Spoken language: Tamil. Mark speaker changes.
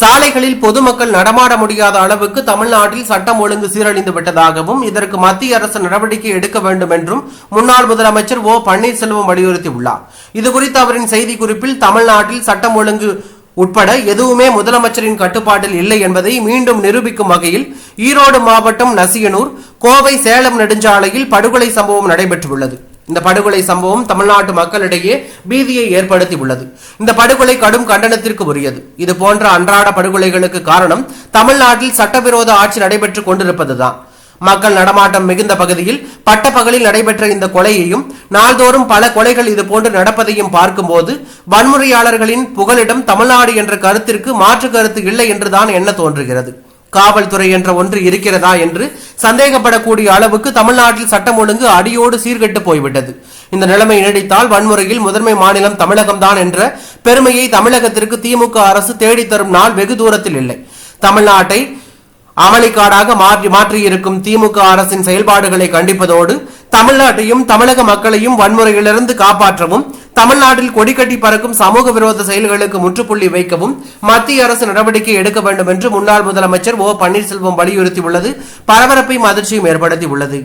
Speaker 1: சாலைகளில் பொதுமக்கள் நடமாட முடியாத அளவுக்கு தமிழ்நாட்டில் சட்டம் ஒழுங்கு சீரழிந்து விட்டதாகவும் இதற்கு மத்திய அரசு நடவடிக்கை எடுக்க வேண்டும் என்றும் முன்னாள் முதலமைச்சர் ஓ பன்னீர்செல்வம் வலியுறுத்தியுள்ளார். இதுகுறித்து அவரின் செய்திக்குறிப்பில் தமிழ்நாட்டில் சட்டம் ஒழுங்கு உட்பட எதுவுமே முதலமைச்சரின் கட்டுப்பாட்டில் இல்லை என்பதை மீண்டும் நிரூபிக்கும் வகையில் ஈரோடு மாவட்டம் நசியனூர் கோவை சேலம் நெடுஞ்சாலையில் படுகொலை சம்பவம் நடைபெற்றுள்ளது. இந்த படுகொலை சம்பவம் தமிழ்நாட்டு மக்களிடையே பீதியை ஏற்படுத்தி உள்ளது. இந்த படுகொலை கடும் கண்டனத்திற்கு உரியது. இது போன்ற அன்றாட படுகொலைகளுக்கு காரணம் தமிழ்நாட்டில் சட்டவிரோத ஆட்சி நடைபெற்றுக் கொண்டிருப்பதுதான். மக்கள் நடமாட்டம் மிகுந்த பகுதியில் பட்டப்பகலில் நடைபெற்ற இந்த கொலையையும் நாள்தோறும் பல கொலைகள் இது போன்று நடப்பதையும் பார்க்கும்போது வன்முறையாளர்களின் புகலிடம் தமிழ்நாடு என்ற கருத்திற்கு மாற்று கருத்து இல்லை என்றுதான் எண்ண தோன்றுகிறது. காவல்துறை என்ற ஒன்று இருக்கிறதா என்று சந்தேகப்படக்கூடிய அளவுக்கு தமிழ்நாட்டில் சட்டம் ஒழுங்கு அடியோடு சீர்கெட்டு போய்விட்டது. இந்த நிலைமை நீடித்தால் வன்முறையில் முதன்மை மாநிலம் தமிழகம்தான் என்ற பெருமையை தமிழகத்திற்கு திமுக அரசு தேடித்தரும் நாள் வெகு தூரத்தில் இல்லை. தமிழ்நாட்டை அமளிக்காடாக மாற்றி மாற்றியிருக்கும் திமுக அரசின் செயல்பாடுகளை கண்டிப்பதோடு தமிழ்நாட்டையும் தமிழக மக்களையும் வன்முறையிலிருந்து காப்பாற்றவும் தமிழ்நாட்டில் கொடிக்கட்டி பறக்கும் சமூக விரோத செயல்களுக்கு முற்றுப்புள்ளி வைக்கவும் மத்திய அரசு நடவடிக்கை எடுக்க வேண்டும் என்று முன்னாள் முதலமைச்சர் ஓ பன்னீர்செல்வம் வலியுறுத்தியுள்ளது. பரபரப்பையும் அதிர்ச்சியும் ஏற்படுத்தியுள்ளது.